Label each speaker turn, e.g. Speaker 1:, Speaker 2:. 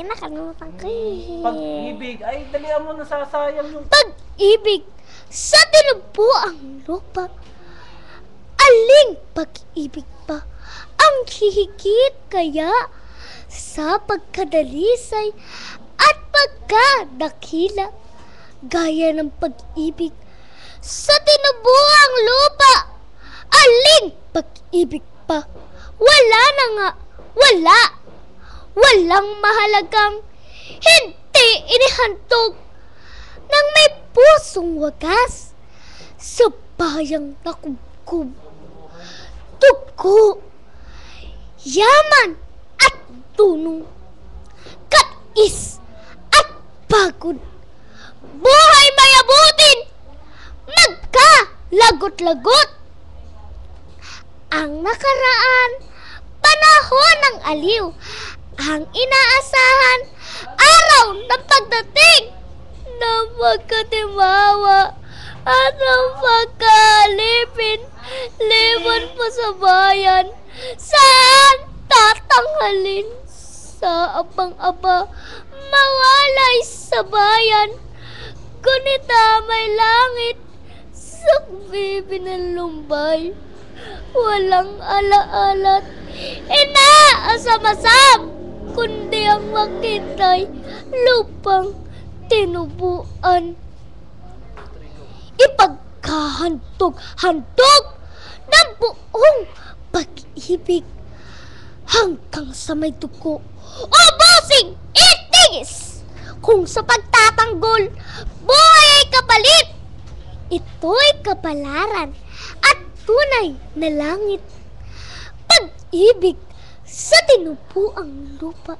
Speaker 1: Eh, nakalimutan ko eh.
Speaker 2: Pag-ibig. Ay, dalihan mo nasasayang yung...
Speaker 1: Pag-ibig sa ang lupa. Aling pag-ibig pa ang hihigit kaya sa pagkadalisay at pagkadakila gaya ng pag-ibig sa tinubuang lupa. Aling pag-ibig pa. Wala na nga. Wala. Walang mahalagang hindi inihantog ng may pusong wagas sa bayang nakubkub. Tugo, yaman at tunong, kais at pagod. Buhay mayabutin, magka-lagot-lagot. Ang nakaraan, panahon ng aliw, ang inaasahan, araw ng pagdating ng pagkatimawa at ang pagkalipin, libon po sa bayan, saan tatanghalin sa abang-aba, mawalay sa bayan, kunita may langit, sa ng lumbay, walang alaalat, inaasam-asam, kundi ang makitay, lupang tinubuan. Ipagkahantog-hantog ng buong pag-ibig hanggang sa may dugo. Ubusing itigis! Kung sa pagtatanggol, buhay ay kapalit. Ito'y kapalaran at tunay na langit. Pag-ibig sa tinubuang lupa.